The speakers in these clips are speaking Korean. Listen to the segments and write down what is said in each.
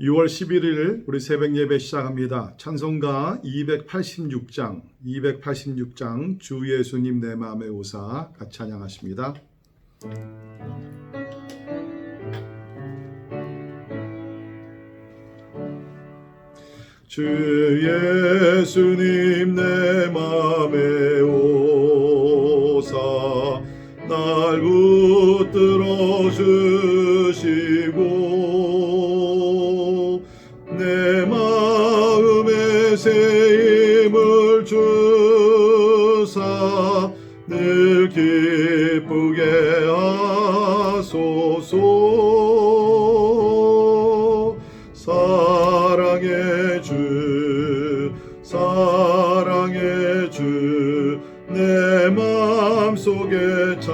6월 11일 우리 새벽 예배 시작합니다. 찬송가 286장, 286장 주 예수님 내 마음의 오사 같이 찬양하십니다. 주 예수님 내 맘에 오사 날 붙들어 주 맘속에 찾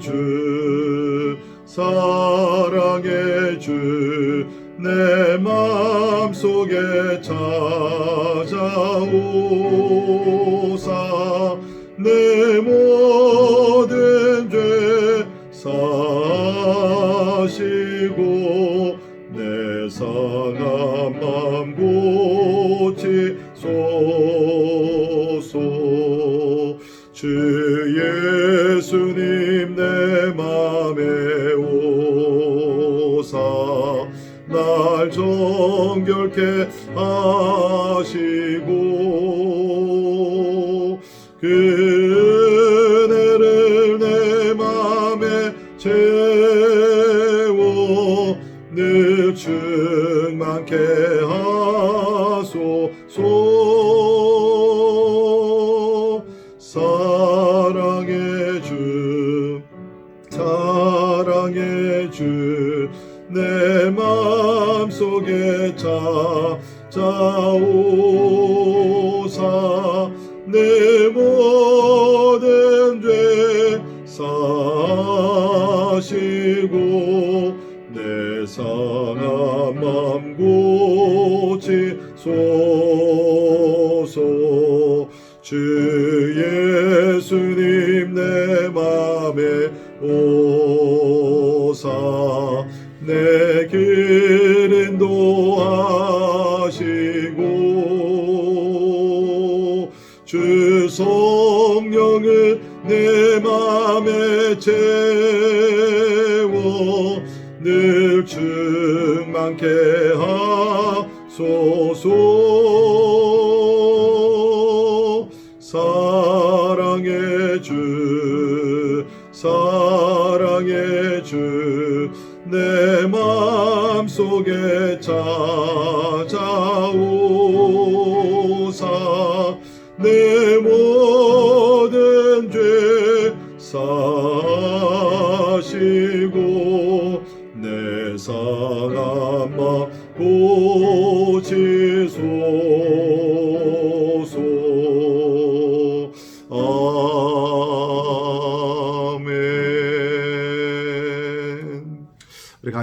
주 사랑의 주내 맘속에 찾아오사 내 모든 죄 사시고 정결케 하시고 그 은혜를 내 맘에 채워 늘 충만케 하소서 찾 채워 늘 충만케 하소서. 사랑의 주 사랑의 주내 맘속에 찾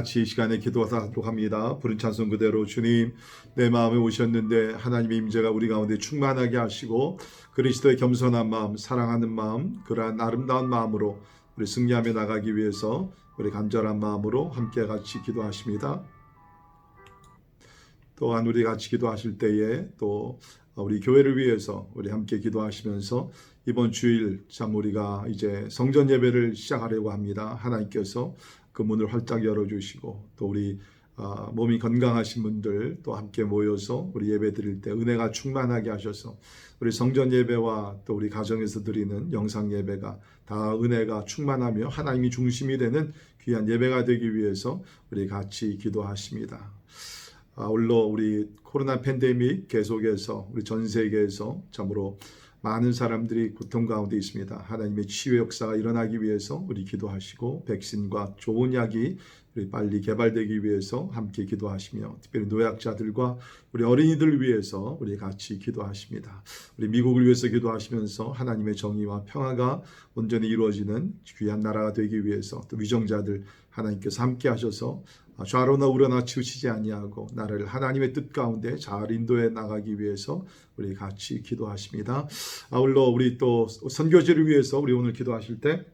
같이 이 시간에 기도하도록 합니다. 부른 찬송 그대로 주님 내 마음에 오셨는데 하나님의 임재가 우리 가운데 충만하게 하시고 그리스도의 겸손한 마음, 사랑하는 마음, 그러한 아름다운 마음으로 우리 승리하며 나가기 위해서 우리 간절한 마음으로 함께 같이 기도하십니다. 또한 우리 같이 기도하실 때에 또 우리 교회를 위해서 우리 함께 기도하시면서 이번 주일 참 우리가 이제 성전 예배를 시작하려고 합니다. 하나님께서 그 문을 활짝 열어주시고 또 우리 아, 몸이 건강하신 분들 또 함께 모여서 우리 예배 드릴 때 은혜가 충만하게 하셔서 우리 성전 예배와 또 우리 가정에서 드리는 영상 예배가 다 은혜가 충만하며 하나님이 중심이 되는 귀한 예배가 되기 위해서 우리 같이 기도하십니다. 아울러 우리 코로나 팬데믹 계속해서 우리 전 세계에서 참으로 많은 사람들이 고통 가운데 있습니다. 하나님의 치유 역사가 일어나기 위해서 우리 기도하시고 백신과 좋은 약이 우리 빨리 개발되기 위해서 함께 기도하시며 특별히 노약자들과 우리 어린이들 위해서 우리 같이 기도하십니다. 우리 미국을 위해서 기도하시면서 하나님의 정의와 평화가 온전히 이루어지는 귀한 나라가 되기 위해서 또 위정자들 하나님께서 함께 하셔서 좌로나 우로나 치우치지 아니하고 나를 하나님의 뜻 가운데 잘 인도해 나가기 위해서 우리 같이 기도하십니다. 아울러 우리 또 선교지를 위해서 우리 오늘 기도하실 때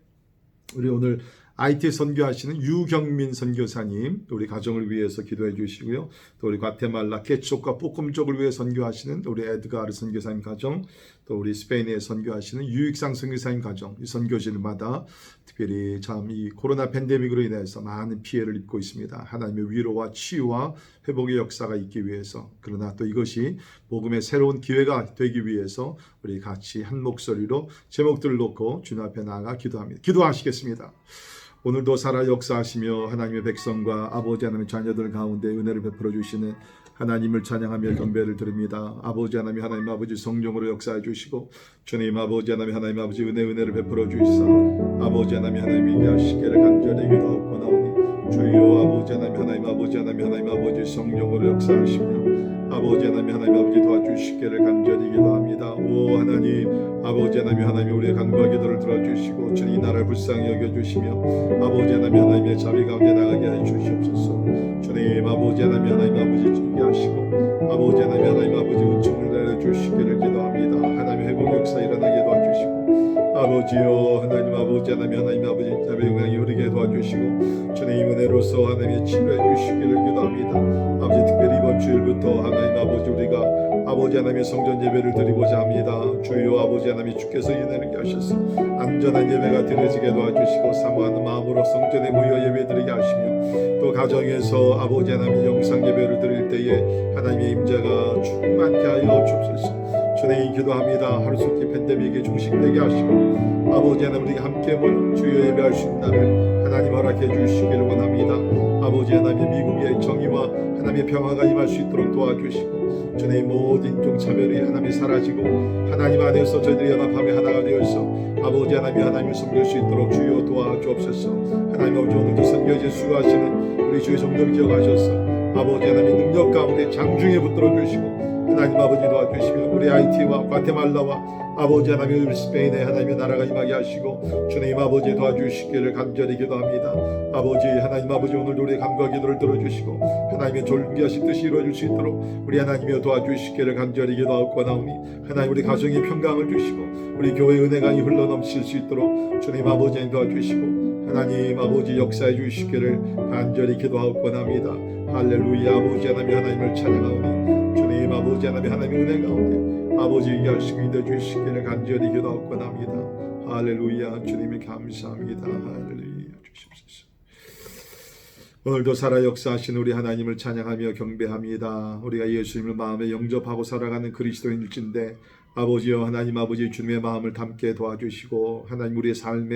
우리 오늘 IT 선교하시는 유경민 선교사님, 또 우리 가정을 위해서 기도해 주시고요. 또 우리 과테말라 케촉과 뽀끔 쪽을 위해 선교하시는 우리 에드가르 선교사님 가정, 또 우리 스페인에 선교하시는 유익상 선교사님 가정, 이 선교지마다 특별히 참 이 코로나 팬데믹으로 인해서 많은 피해를 입고 있습니다. 하나님의 위로와 치유와 회복의 역사가 있기 위해서 그러나 또 이것이 복음의 새로운 기회가 되기 위해서 우리 같이 한 목소리로 제목들을 놓고 주님 앞에 나아가 기도합니다. 기도하시겠습니다. 오늘도 살아 역사하시며 하나님의 백성과 아버지 하나님의 자녀들 가운데 은혜를 베풀어 주시는 하나님을 찬양하며 경배를 드립니다. 아버지 하나님 하나님 아버지 성령으로 역사해 주시고 주님 아버지 하나님 하나님 아버지 은혜 은혜를 베풀어 주시사 아버지 하나님 하나님 이게 하시기를 간절히 기도하고 나오니 주여 아버지 하나님 하나님 아버지 하나님 하나님 아버지 성령으로 역사하시며 아버지 하나님 하나님 아버지 도와주시기를 간절히 기도합니다. 오 하나님 아버지 하나님 하나님 우리의 간구와 기도를 들어주시고 주님 이 나라를 불쌍히 여겨주시며 아버지 하나님 하나님의 자비 가운데 나가게 해 주시옵소서 주님 아버지 하나님 하나님 아버지 주게 하시고 아버지 하나님 하나님 아버지 은총을 내려주시기를 기도합니다. 하나님 회복 역사 일어나게 도와주시고 아버지여 하나님 아버지 하나님 하나님 아버지 자비 영광이 도와주시고 주님 은혜로서 하나님의 치료해 주시기를 기도합니다. 아버지 특별히 이번 주일부터 하나님 아버지 우리가 아버지 하나님의 성전 예배를 드리고자 합니다. 주여 아버지 하나님 주께서 인내를 하셔서 안전한 예배가 드려지게 도와주시고 사모하는 마음으로 성전에 모여 예배 드리게 하시며 또 가정에서 아버지 하나님 영상 예배를 드릴 때에 하나님의 임재가 충만케 하여 주옵소서. 주님 기도합니다. 하루속히 팬데믹에 중심되게 하시고 아버지 하나님 우리가 함께 모여 주여 예배할 수 날을 하나님 허락해 주시기를 원합니다. 아버지 하나님의 미국의 정의와 하나님의 평화가 임할 수 있도록 도와주시고 주님 모든 인종 차별이 하나님이 사라지고 하나님 안에서 저희들이 연합하며 하나가 되어서 아버지 하나님이 하나님을 섬길 수 있도록 주여 도와주옵소서 하나님 아버지 오늘도 선교지 수고하시는 우리 주의 성도를 기억하셔서 아버지 하나님의 능력 가운데 장중에 붙들어 주시고 하나님 아버지 도와주시며 우리 아이티와 과테말라와 아버지 하나님 스페인의 하나님의 나라가 임하게 하시고 주님 아버지 도와주시기를 간절히 기도합니다. 아버지 하나님 아버지 오늘도 우리의 감과 기도를 들어주시고 하나님의 존귀하신 뜻이 이루어질 수 있도록 우리 하나님이 도와주시기를 간절히 기도하고 나오니 하나님 우리 가정에 평강을 주시고 우리 교회 은혜가 흘러 넘칠 수 있도록 주님 아버지 도와주시고 하나님 아버지 역사해 주시기를 간절히 기도하고 원합니다. 할렐루야 아버지 하나님 하나님을 찬양하오니 주님 아버지 하나님 하나님 은혜 가운데 아버지 이하시고 인도 주시기를 간절히 기도하고 원합니다. 할렐루야 주님의 감사합니다. 할렐루야 주십시오. 오늘도 살아 역사하신 우리 하나님을 찬양하며 경배합니다. 우리가 예수님을 마음에 영접하고 살아가는 그리스도인일진데 아버지여 하나님 아버지 주님의 마음을 담게 도와주시고 하나님 우리의 삶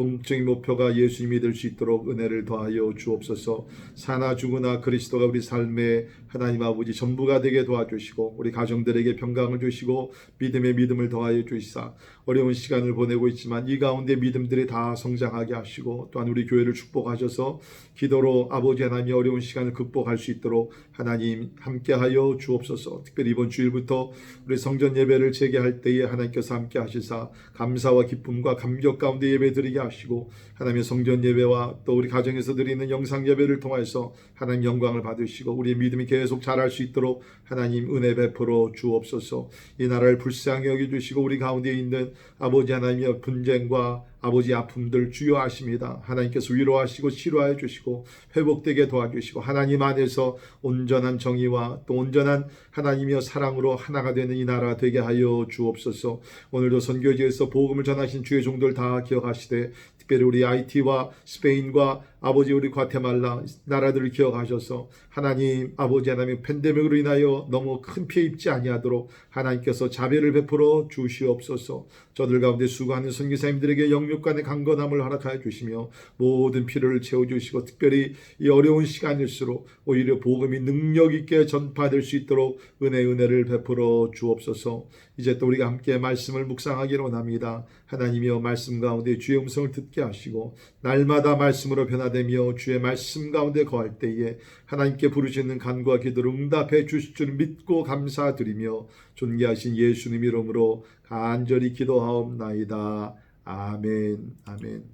의 공적인 목표가 예수님이 될 수 있도록 은혜를 더하여 주옵소서. 사나 죽으나 그리스도가 우리 삶의 하나님 아버지 전부가 되게 도와주시고 우리 가정들에게 평강을 주시고 믿음의 믿음을 더하여 주시사 어려운 시간을 보내고 있지만 이 가운데 믿음들이 다 성장하게 하시고 또한 우리 교회를 축복하셔서 기도로 아버지 하나님이 어려운 시간을 극복할 수 있도록 하나님 함께하여 주옵소서. 특별히 이번 주일부터 우리 성전 예배를 재개할 때에 하나님께서 함께 하시사 감사와 기쁨과 감격 가운데 예배 드리게 하시 고 하나님의 성전 예배와 또 우리 가정에서 드리는 영상 예배를 통해서 하나님 영광을 받으시고 우리의 믿음이 계속 자랄 수 있도록 하나님 은혜 베풀어 주옵소서 이 나라를 불쌍히 여겨주시고 우리 가운데 있는 아버지 하나님의 분쟁과 아버지 아픔들 주요하십니다. 하나님께서 위로하시고 치료하여 주시고 회복되게 도와주시고 하나님 안에서 온전한 정의와 또 온전한 하나님이여 사랑으로 하나가 되는 이 나라 되게 하여 주옵소서. 오늘도 선교지에서 복음을 전하신 주의 종들 다 기억하시되 특별히 우리 IT와 스페인과 아버지 우리 과테말라 나라들을 기억하셔서 하나님 아버지 하나님 팬데믹으로 인하여 너무 큰 피해 입지 아니하도록 하나님께서 자비를 베풀어 주시옵소서. 저들 가운데 수고하는 선교사님들에게 영육간의 강건함을 허락하여 주시며 모든 필요를 채워주시고 특별히 이 어려운 시간일수록 오히려 복음이 능력 있게 전파될 수 있도록 은혜 은혜를 베풀어 주옵소서 이제 또 우리가 함께 말씀을 묵상하기를 원합니다 하나님이여 말씀 가운데 주의 음성을 듣게 하시고 날마다 말씀으로 변화되며 주의 말씀 가운데 거할 때에 하나님께 부르시는 간구와 기도를 응답해 주실 줄 믿고 감사드리며 존귀하신 예수님 이름으로 간절히 기도하옵나이다. 아멘. 아멘.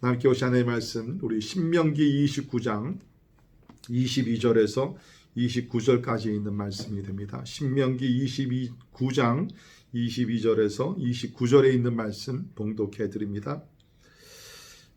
함께 오시 하나님의 말씀 우리 신명기 29장 22절에서 29절까지 있는 말씀이 됩니다. 신명기 29장 22절에서 29절에 있는 말씀 봉독해 드립니다.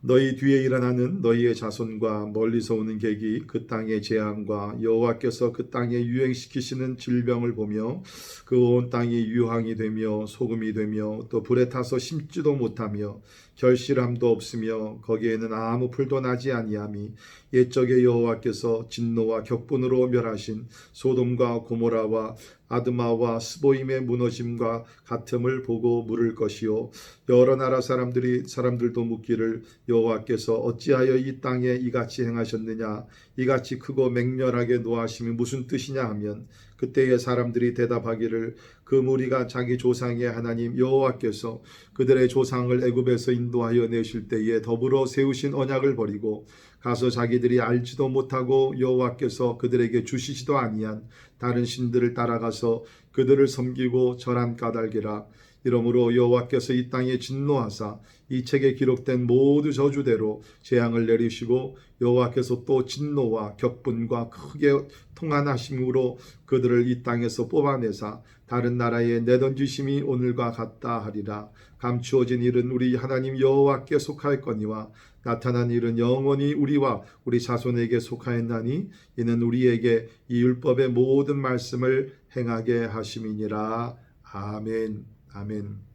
너희 뒤에 일어나는 너희의 자손과 멀리서 오는 객이 그 땅의 재앙과 여호와께서 그 땅에 유행시키시는 질병을 보며 그 온 땅이 유황이 되며 소금이 되며 또 불에 타서 심지도 못하며 결실함도 없으며 거기에는 아무 풀도 나지 아니함이 옛적에 여호와께서 진노와 격분으로 멸하신 소돔과 고모라와 아드마와 스보임의 무너짐과 같음을 보고 물을 것이요. 여러 나라 사람들이 사람들도 묻기를 여호와께서 어찌하여 이 땅에 이같이 행하셨느냐? 이같이 크고 맹렬하게 노하심이 무슨 뜻이냐? 하면 그때의 사람들이 대답하기를 그 무리가 자기 조상의 하나님 여호와께서 그들의 조상을 애굽에서 인도하여 내실 때에 더불어 세우신 언약을 버리고 가서 자기들이 알지도 못하고 여호와께서 그들에게 주시지도 아니한 다른 신들을 따라가서 그들을 섬기고 절한 까닭이라. 이러므로 여호와께서 이 땅에 진노하사 이 책에 기록된 모두 저주대로 재앙을 내리시고 여호와께서 또 진노와 격분과 크게 통한하심으로 그들을 이 땅에서 뽑아내사 다른 나라에 내던지심이 오늘과 같다 하리라. 감추어진 일은 우리 하나님 여호와께 속하였거니와 나타난 일은 영원히 우리와 우리 자손에게 속하였나니 이는 우리에게 이 율법의 모든 말씀을 행하게 하심이니라 아멘 아멘.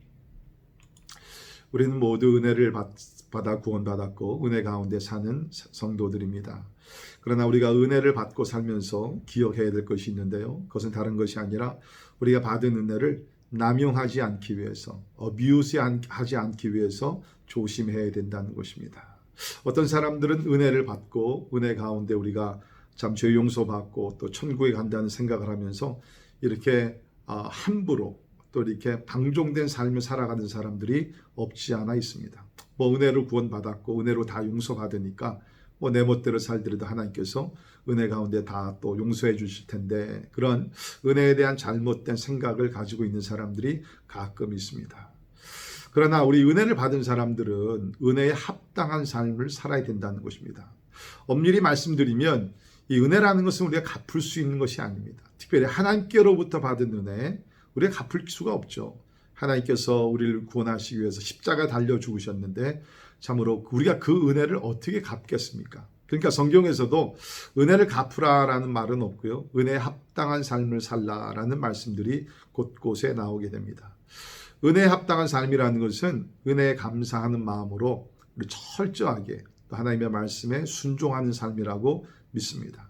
우리는 모두 은혜를 받, 받아 구원받았고 은혜 가운데 사는 성도들입니다. 그러나 우리가 은혜를 받고 살면서 기억해야 될 것이 있는데요. 그것은 다른 것이 아니라 우리가 받은 은혜를 남용하지 않기 위해서, 어뷰스 하지 않기 위해서 조심해야 된다는 것입니다. 어떤 사람들은 은혜를 받고 은혜 가운데 우리가 참 죄 용서받고 또 천국에 간다는 생각을 하면서 이렇게 함부로 또 이렇게 방종된 삶을 살아가는 사람들이 없지 않아 있습니다. 뭐 은혜로 구원받았고 은혜로 다 용서받으니까 뭐 내 멋대로 살더라도 하나님께서 은혜 가운데 다 또 용서해 주실 텐데 그런 은혜에 대한 잘못된 생각을 가지고 있는 사람들이 가끔 있습니다. 그러나 우리 은혜를 받은 사람들은 은혜에 합당한 삶을 살아야 된다는 것입니다. 엄밀히 말씀드리면 이 은혜라는 것은 우리가 갚을 수 있는 것이 아닙니다. 특별히 하나님께로부터 받은 은혜, 우리가 갚을 수가 없죠. 하나님께서 우리를 구원하시기 위해서 십자가 달려 죽으셨는데 참으로 우리가 그 은혜를 어떻게 갚겠습니까? 그러니까 성경에서도 은혜를 갚으라라는 말은 없고요. 은혜에 합당한 삶을 살라라는 말씀들이 곳곳에 나오게 됩니다. 은혜에 합당한 삶이라는 것은 은혜에 감사하는 마음으로 우리 철저하게 하나님의 말씀에 순종하는 삶이라고 믿습니다.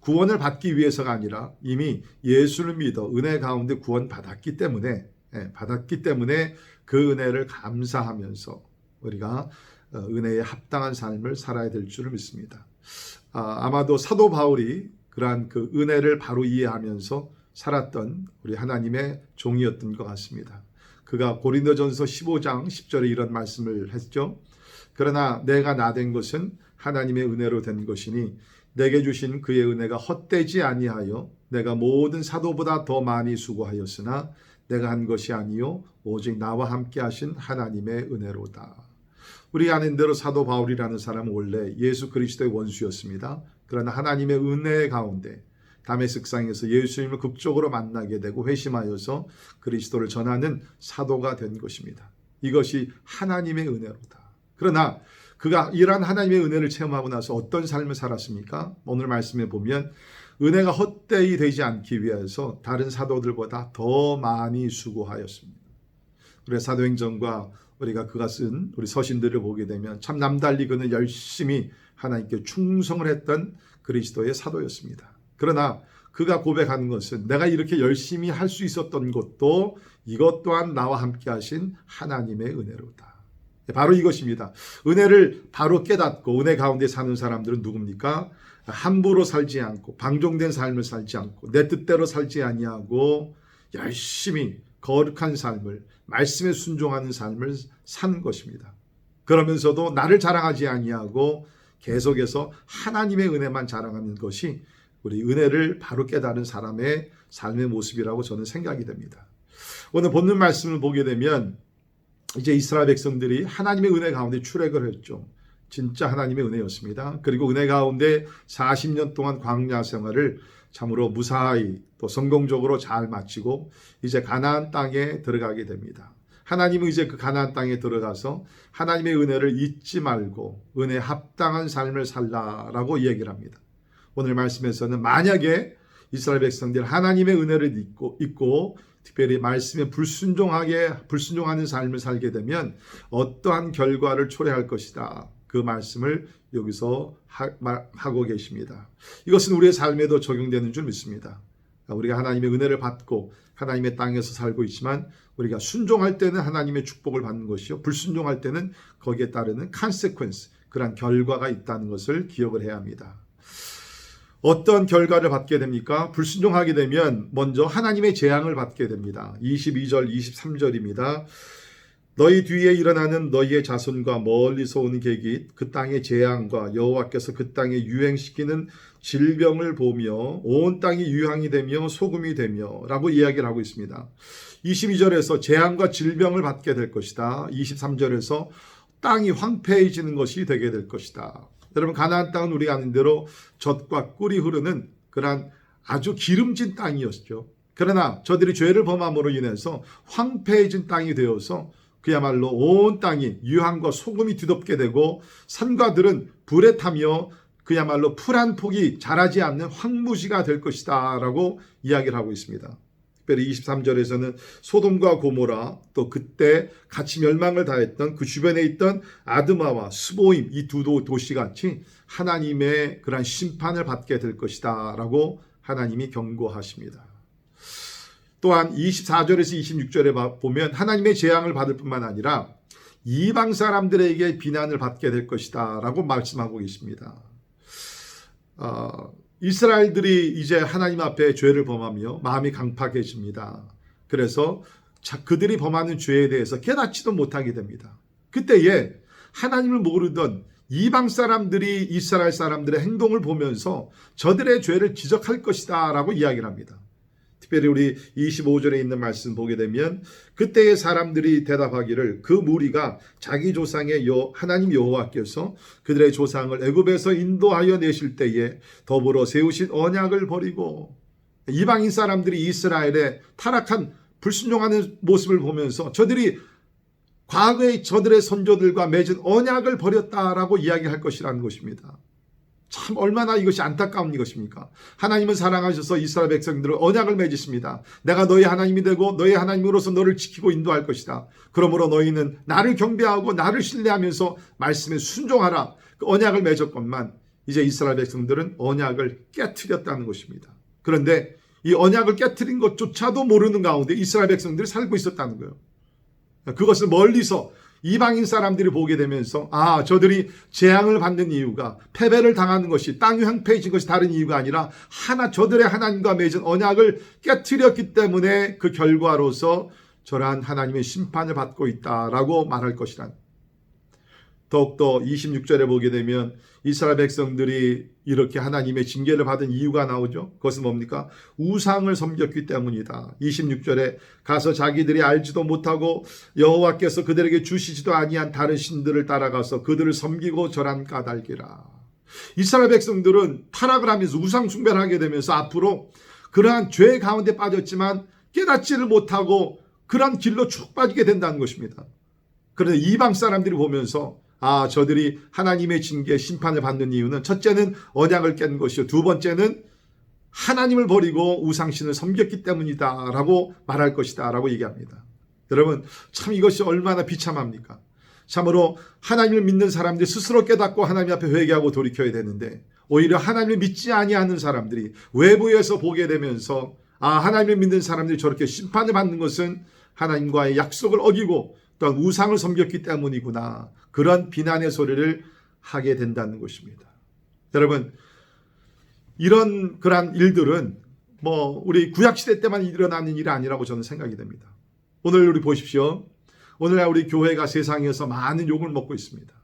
구원을 받기 위해서가 아니라 이미 예수를 믿어 은혜 가운데 구원 받았기 때문에 예, 받았기 때문에 그 은혜를 감사하면서 우리가 어, 은혜에 합당한 삶을 살아야 될 줄을 믿습니다. 아, 아마도 사도 바울이 그러한 그 은혜를 바로 이해하면서 살았던 우리 하나님의 종이었던 것 같습니다. 그가 고린도전서 15장 10절에 이런 말씀을 했죠. 그러나 내가 나 된 것은 하나님의 은혜로 된 것이니 내게 주신 그의 은혜가 헛되지 아니하여 내가 모든 사도보다 더 많이 수고하였으나 내가 한 것이 아니요 오직 나와 함께 하신 하나님의 은혜로다. 우리 아는 대로 사도 바울이라는 사람은 원래 예수 그리스도의 원수였습니다. 그러나 하나님의 은혜 가운데 다메섹상에서 예수님을 극적으로 만나게 되고 회심하여서 그리스도를 전하는 사도가 된 것입니다. 이것이 하나님의 은혜로다. 그러나 그가 이러한 하나님의 은혜를 체험하고 나서 어떤 삶을 살았습니까? 오늘 말씀에 보면 은혜가 헛되이 되지 않기 위해서 다른 사도들보다 더 많이 수고하였습니다. 그래 사도행전과 우리가 그가 쓴 우리 서신들을 보게 되면 참 남달리 그는 열심히 하나님께 충성을 했던 그리스도의 사도였습니다. 그러나 그가 고백하는 것은 내가 이렇게 열심히 할 수 있었던 것도 이것 또한 나와 함께 하신 하나님의 은혜로다. 바로 이것입니다. 은혜를 바로 깨닫고 은혜 가운데 사는 사람들은 누굽니까? 함부로 살지 않고 방종된 삶을 살지 않고 내 뜻대로 살지 아니하고 열심히 거룩한 삶을 말씀에 순종하는 삶을 사는 것입니다. 그러면서도 나를 자랑하지 아니하고 계속해서 하나님의 은혜만 자랑하는 것이 우리 은혜를 바로 깨달은 사람의 삶의 모습이라고 저는 생각이 됩니다. 오늘 본문 말씀을 보게 되면 이제 이스라엘 백성들이 하나님의 은혜 가운데 출애굽을 했죠. 진짜 하나님의 은혜였습니다. 그리고 은혜 가운데 40년 동안 광야 생활을 참으로 무사히 또 성공적으로 잘 마치고 이제 가나안 땅에 들어가게 됩니다. 하나님은 이제 그 가나안 땅에 들어가서 하나님의 은혜를 잊지 말고 은혜 합당한 삶을 살라라고 이야기를 합니다. 오늘 말씀에서는 만약에 이스라엘 백성들 하나님의 은혜를 잊고, 잊고 특별히 말씀에 불순종하게 불순종하는 삶을 살게 되면 어떠한 결과를 초래할 것이다. 그 말씀을 여기서 하, 고 계십니다. 이것은 우리의 삶에도 적용되는 줄 믿습니다. 우리가 하나님의 은혜를 받고 하나님의 땅에서 살고 있지만 우리가 순종할 때는 하나님의 축복을 받는 것이요 불순종할 때는 거기에 따르는 consequence 그러한 결과가 있다는 것을 기억을 해야 합니다. 어떤 결과를 받게 됩니까? 불순종하게 되면 먼저 하나님의 재앙을 받게 됩니다. 22절, 23절입니다. 너희 뒤에 일어나는 너희의 자손과 멀리서 오는 계기 그 땅의 재앙과 여호와께서 그 땅에 유행시키는 질병을 보며 온 땅이 유황이 되며 소금이 되며라고 이야기를 하고 있습니다. 22절에서 재앙과 질병을 받게 될 것이다. 23절에서 땅이 황폐해지는 것이 되게 될 것이다. 여러분 가나안 땅은 우리가 아는 대로 젖과 꿀이 흐르는 그러한 아주 기름진 땅이었죠. 그러나 저들이 죄를 범함으로 인해서 황폐해진 땅이 되어서 그야말로 온 땅이 유황과 소금이 뒤덮게 되고 산과들은 불에 타며 그야말로 풀 한 폭이 자라지 않는 황무지가 될 것이다 라고 이야기를 하고 있습니다. 특별히 23절에서는 소돔과 고모라 또 그때 같이 멸망을 당했던 그 주변에 있던 아드마와 스보임 이 두 도시 같이 하나님의 그러한 심판을 받게 될 것이다라고 하나님이 경고하십니다. 또한 24절에서 26절에 보면 하나님의 재앙을 받을 뿐만 아니라 이방 사람들에게 비난을 받게 될 것이다라고 말씀하고 계십니다. 어, 이스라엘들이 이제 하나님 앞에 죄를 범하며 마음이 강팍해집니다. 그래서 그들이 범하는 죄에 대해서 깨닫지도 못하게 됩니다. 그때에 하나님을 모르던 이방 사람들이 이스라엘 사람들의 행동을 보면서 저들의 죄를 지적할 것이다 라고 이야기를 합니다. 특별히 우리 25절에 있는 말씀 보게 되면 그때의 사람들이 대답하기를 그 무리가 자기 조상의 여 하나님 여호와께서 그들의 조상을 애굽에서 인도하여 내실 때에 더불어 세우신 언약을 버리고 이방인 사람들이 이스라엘의 타락한 불순종하는 모습을 보면서 저들이 과거의 저들의 선조들과 맺은 언약을 버렸다라고 이야기할 것이라는 것입니다. 참 얼마나 이것이 안타까운 이것입니까? 하나님은 사랑하셔서 이스라엘 백성들을 언약을 맺으십니다. 내가 너희 하나님이 되고 너희 하나님으로서 너를 지키고 인도할 것이다. 그러므로 너희는 나를 경배하고 나를 신뢰하면서 말씀에 순종하라. 그 언약을 맺었건만 이제 이스라엘 백성들은 언약을 깨뜨렸다는 것입니다. 그런데 이 언약을 깨뜨린 것조차도 모르는 가운데 이스라엘 백성들이 살고 있었다는 거예요. 그것을 멀리서 이방인 사람들이 보게 되면서 아 저들이 재앙을 받는 이유가 패배를 당하는 것이 땅이 황폐해진 것이 다른 이유가 아니라 하나 저들의 하나님과 맺은 언약을 깨뜨렸기 때문에 그 결과로서 저러한 하나님의 심판을 받고 있다라고 말할 것이란 더욱더 26절에 보게 되면 이스라엘 백성들이 이렇게 하나님의 징계를 받은 이유가 나오죠. 그것은 뭡니까? 우상을 섬겼기 때문이다. 26절에 가서 자기들이 알지도 못하고 여호와께서 그들에게 주시지도 아니한 다른 신들을 따라가서 그들을 섬기고 절한 까닭이라. 이스라엘 백성들은 타락을 하면서 우상 숭배를 하게 되면서 앞으로 그러한 죄 가운데 빠졌지만 깨닫지를 못하고 그러한 길로 쭉 빠지게 된다는 것입니다. 그런데 이방 사람들이 보면서 아, 저들이 하나님의 징계 심판을 받는 이유는 첫째는 언약을 깬 것이요. 두 번째는 하나님을 버리고 우상신을 섬겼기 때문이다 라고 말할 것이다 라고 얘기합니다. 여러분 참 이것이 얼마나 비참합니까? 참으로 하나님을 믿는 사람들이 스스로 깨닫고 하나님 앞에 회개하고 돌이켜야 되는데 오히려 하나님을 믿지 아니하는 사람들이 외부에서 보게 되면서 아 하나님을 믿는 사람들이 저렇게 심판을 받는 것은 하나님과의 약속을 어기고 또한 우상을 섬겼기 때문이구나 그런 비난의 소리를 하게 된다는 것입니다. 여러분 이런 그러한 일들은 뭐 우리 구약 시대 때만 일어나는 일이 아니라고 저는 생각이 됩니다. 오늘 우리 보십시오. 오늘날 우리 교회가 세상에서 많은 욕을 먹고 있습니다.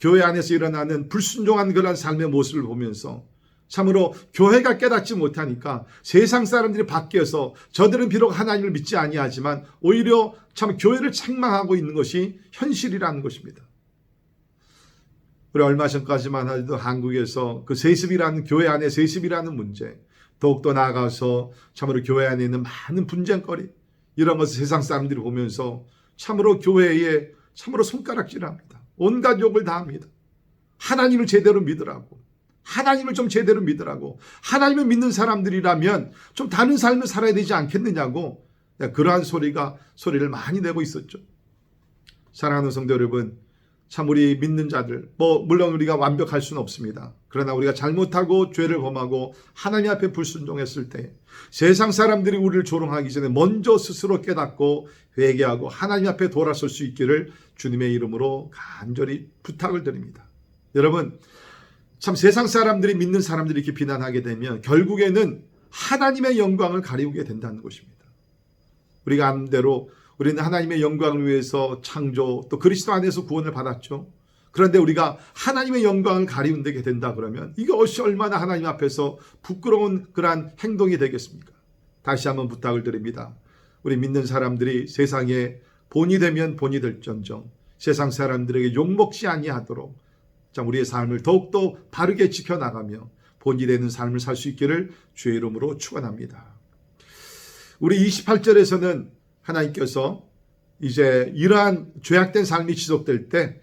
교회 안에서 일어나는 불순종한 그런 삶의 모습을 보면서 참으로 교회가 깨닫지 못하니까 세상 사람들이 밖에서 저들은 비록 하나님을 믿지 아니하지만 오히려 참 교회를 책망하고 있는 것이 현실이라는 것입니다. 우리 얼마 전까지만 해도 한국에서 그 세습이라는 교회 안에 세습이라는 문제 더욱더 나아가서 참으로 교회 안에 있는 많은 분쟁거리 이런 것을 세상 사람들이 보면서 참으로 교회에 참으로 손가락질합니다. 온갖 욕을 다 합니다. 하나님을 제대로 믿으라고. 하나님을 좀 제대로 믿으라고. 하나님을 믿는 사람들이라면 좀 다른 삶을 살아야 되지 않겠느냐고 그러한 소리가 소리를 많이 내고 있었죠. 사랑하는 성도 여러분, 참 우리 믿는 자들, 뭐 물론 우리가 완벽할 수는 없습니다. 그러나 우리가 잘못하고 죄를 범하고 하나님 앞에 불순종했을 때 세상 사람들이 우리를 조롱하기 전에 먼저 스스로 깨닫고 회개하고 하나님 앞에 돌아설 수 있기를 주님의 이름으로 간절히 부탁을 드립니다. 여러분, 참 세상 사람들이 믿는 사람들이 이렇게 비난하게 되면 결국에는 하나님의 영광을 가리우게 된다는 것입니다. 우리가 아는 대로 우리는 하나님의 영광을 위해서 창조 또 그리스도 안에서 구원을 받았죠. 그런데 우리가 하나님의 영광을 가리운되게 된다 그러면 이것이 얼마나 하나님 앞에서 부끄러운 그러한 행동이 되겠습니까? 다시 한번 부탁을 드립니다. 우리 믿는 사람들이 세상에 본이 되면 본이 될전정 세상 사람들에게 욕먹지 아니하도록 참 우리의 삶을 더욱더 바르게 지켜나가며 본이 되는 삶을 살 수 있기를 주의 이름으로 축원합니다. 우리 28절에서는 하나님께서 이제 이러한 죄악된 삶이 지속될 때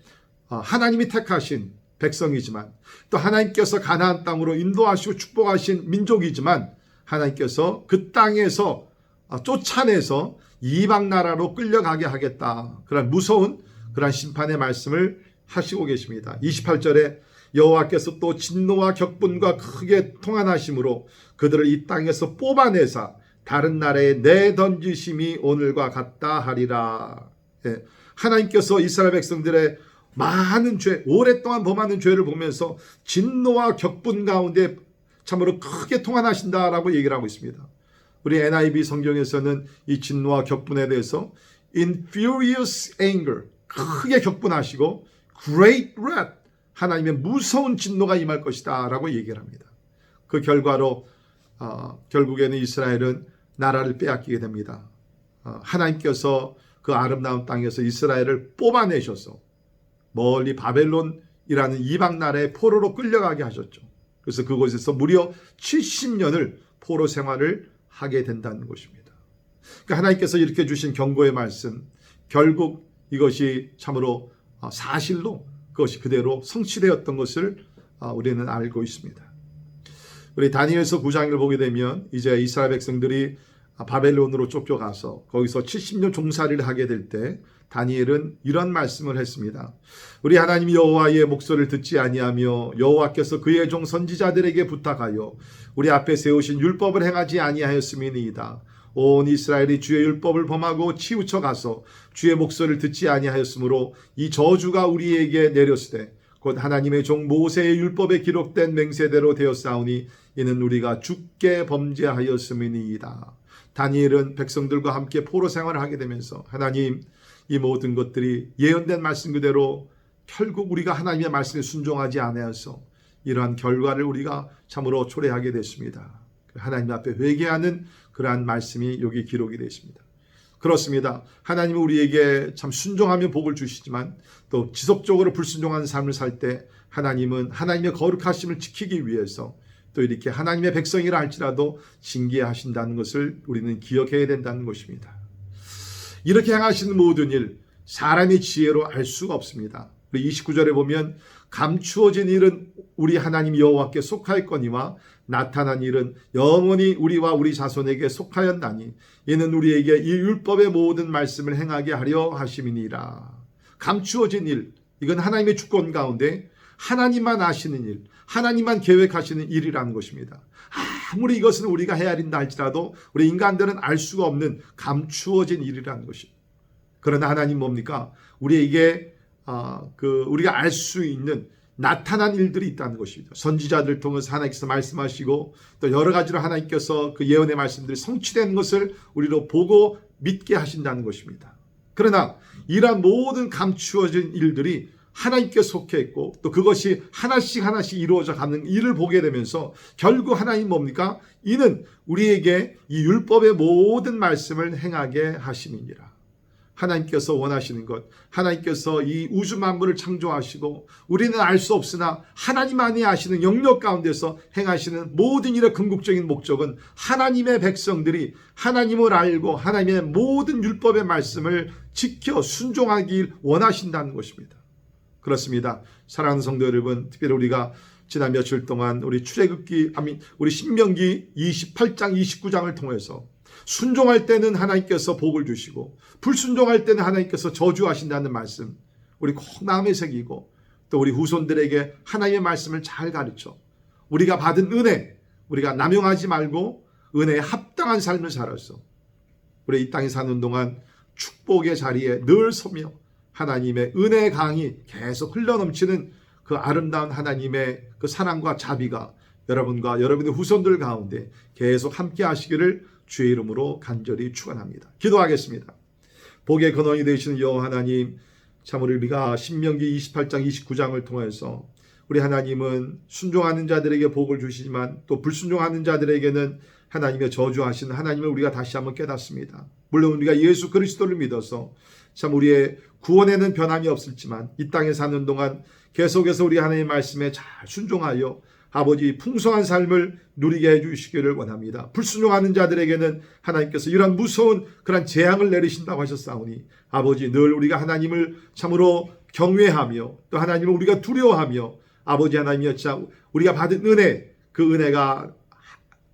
어, 하나님이 택하신 백성이지만 또 하나님께서 가나안 땅으로 인도하시고 축복하신 민족이지만 하나님께서 그 땅에서 어, 쫓아내서 이방 나라로 끌려가게 하겠다. 그런 무서운 그런 심판의 말씀을 하시고 계십니다. 28절에 여호와께서 또 진노와 격분과 크게 통한하심으로 그들을 이 땅에서 뽑아내사 다른 나라에 내던지심이 오늘과 같다 하리라. 예. 하나님께서 이스라엘 백성들의 많은 죄, 오랫동안 범하는 죄를 보면서 진노와 격분 가운데 참으로 크게 통한하신다라고 얘기를 하고 있습니다. 우리 NIV 성경에서는 이 진노와 격분에 대해서 in furious anger 크게 격분하시고 great wrath 하나님의 무서운 진노가 임할 것이다라고 얘기를 합니다. 그 결과로 어, 결국에는 이스라엘은 나라를 빼앗기게 됩니다. 어, 하나님께서 그 아름다운 땅에서 이스라엘을 뽑아내셔서 멀리 바벨론이라는 이방 나라의 포로로 끌려가게 하셨죠. 그래서 그곳에서 무려 70년을 포로 생활을 하게 된다는 것입니다. 그러니까 하나님께서 이렇게 주신 경고의 말씀, 결국 이것이 참으로 어, 사실로 그것이 그대로 성취되었던 것을 어, 우리는 알고 있습니다. 우리 다니엘서 9장을 보게 되면 이제 이스라엘 백성들이 바벨론으로 쫓겨가서 거기서 70년 종살이를 하게 될 때 다니엘은 이런 말씀을 했습니다. 우리 하나님 여호와의 목소리를 듣지 아니하며 여호와께서 그의 종 선지자들에게 부탁하여 우리 앞에 세우신 율법을 행하지 아니하였음이니이다. 온 이스라엘이 주의 율법을 범하고 치우쳐 가서 주의 목소리를 듣지 아니하였으므로 이 저주가 우리에게 내렸으되 곧 하나님의 종 모세의 율법에 기록된 맹세대로 되었사오니 이는 우리가 죽게 범죄하였음이니이다. 다니엘은 백성들과 함께 포로 생활을 하게 되면서 하나님 이 모든 것들이 예언된 말씀 그대로 결국 우리가 하나님의 말씀에 순종하지 않아서 이러한 결과를 우리가 참으로 초래하게 됐습니다. 하나님 앞에 회개하는 그러한 말씀이 여기 기록이 되십니다. 그렇습니다. 하나님은 우리에게 참 순종하며 복을 주시지만 또 지속적으로 불순종하는 삶을 살 때 하나님은 하나님의 거룩하심을 지키기 위해서 또 이렇게 하나님의 백성이라 할지라도 징계하신다는 것을 우리는 기억해야 된다는 것입니다. 이렇게 행하시는 모든 일 사람의 지혜로 알 수가 없습니다. 우리 29절에 보면 감추어진 일은 우리 하나님 여호와께 속하였거니와 나타난 일은 영원히 우리와 우리 자손에게 속하였나니 이는 우리에게 이 율법의 모든 말씀을 행하게 하려 하심이니라. 감추어진 일 이건 하나님의 주권 가운데 하나님만 아시는 일, 하나님만 계획하시는 일이라는 것입니다. 아무리 이것은 우리가 헤아린다 할지라도 우리 인간들은 알 수가 없는 감추어진 일이라는 것입니다. 그러나 하나님 뭡니까? 우리에게 아, 그 우리가 알 수 있는 나타난 일들이 있다는 것입니다. 선지자들 통해서 하나님께서 말씀하시고 또 여러 가지로 하나님께서 그 예언의 말씀들이 성취된 것을 우리로 보고 믿게 하신다는 것입니다. 그러나 이러한 모든 감추어진 일들이 하나님께 속해 있고 또 그것이 하나씩 하나씩 이루어져 가는 일을 보게 되면서 결국 하나님 뭡니까? 이는 우리에게 이 율법의 모든 말씀을 행하게 하심이니라. 하나님께서 원하시는 것, 하나님께서 이 우주 만물을 창조하시고 우리는 알 수 없으나 하나님만이 아시는 영역 가운데서 행하시는 모든 일의 궁극적인 목적은 하나님의 백성들이 하나님을 알고 하나님의 모든 율법의 말씀을 지켜 순종하길 원하신다는 것입니다. 그렇습니다. 사랑하는 성도 여러분, 특별히 우리가 지난 며칠 동안 우리 출애굽기 아니 우리 신명기 28장 29장을 통해서 순종할 때는 하나님께서 복을 주시고 불순종할 때는 하나님께서 저주하신다는 말씀 우리 꼭 마음에 새기고 또 우리 후손들에게 하나님의 말씀을 잘 가르쳐 우리가 받은 은혜 우리가 남용하지 말고 은혜에 합당한 삶을 살아서 우리 이 땅에 사는 동안 축복의 자리에 늘 서며 하나님의 은혜의 강이 계속 흘러넘치는 그 아름다운 하나님의 그 사랑과 자비가 여러분과 여러분의 후손들 가운데 계속 함께 하시기를 주의 이름으로 간절히 축원합니다. 기도하겠습니다. 복의 근원이 되시는 여호와 하나님 참 우리가 신명기 28장 29장을 통해서 우리 하나님은 순종하는 자들에게 복을 주시지만 또 불순종하는 자들에게는 하나님의 저주하시는 하나님을 우리가 다시 한번 깨닫습니다. 물론 우리가 예수 그리스도를 믿어서 참 우리의 구원에는 변함이 없을지만 이 땅에 사는 동안 계속해서 우리 하나님의 말씀에 잘 순종하여 아버지 풍성한 삶을 누리게 해주시기를 원합니다. 불순종하는 자들에게는 하나님께서 이런 무서운 그런 재앙을 내리신다고 하셨사오니 아버지 늘 우리가 하나님을 참으로 경외하며 또 하나님을 우리가 두려워하며 아버지 하나님이여 참 우리가 받은 은혜 그 은혜가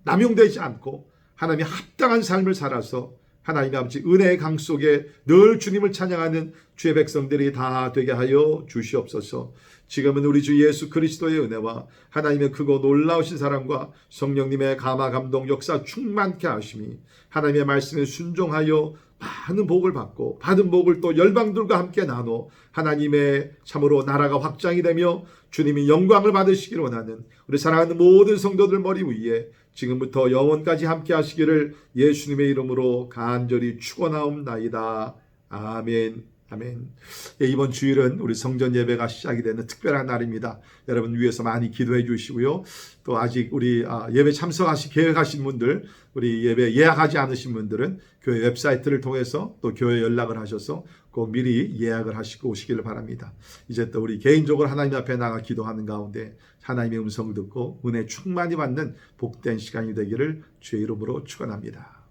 남용되지 않고 하나님이 합당한 삶을 살아서 하나님 아버지 은혜의 강 속에 늘 주님을 찬양하는 주의 백성들이 다 되게 하여 주시옵소서. 지금은 우리 주 예수 그리스도의 은혜와 하나님의 크고 놀라우신 사랑과 성령님의 감화 감동 역사 충만케 하심이 하나님의 말씀에 순종하여 많은 복을 받고 받은 복을 또 열방들과 함께 나눠 하나님의 참으로 나라가 확장이 되며 주님이 영광을 받으시기를 원하는 우리 사랑하는 모든 성도들 머리 위에 지금부터 영원까지 함께 하시기를 예수님의 이름으로 간절히 축원하옵나이다. 아멘. 아멘. 예, 이번 주일은 우리 성전 예배가 시작이 되는 특별한 날입니다. 여러분 위해서 많이 기도해 주시고요. 또 아직 우리 아, 예배 참석하시 계획하신 분들, 우리 예배 예약하지 않으신 분들은 교회 웹사이트를 통해서 또 교회 연락을 하셔서 꼭 미리 예약을 하시고 오시기를 바랍니다. 이제 또 우리 개인적으로 하나님 앞에 나가 기도하는 가운데 하나님의 음성을 듣고 은혜 충만히 받는 복된 시간이 되기를 주의 이름으로 축원합니다.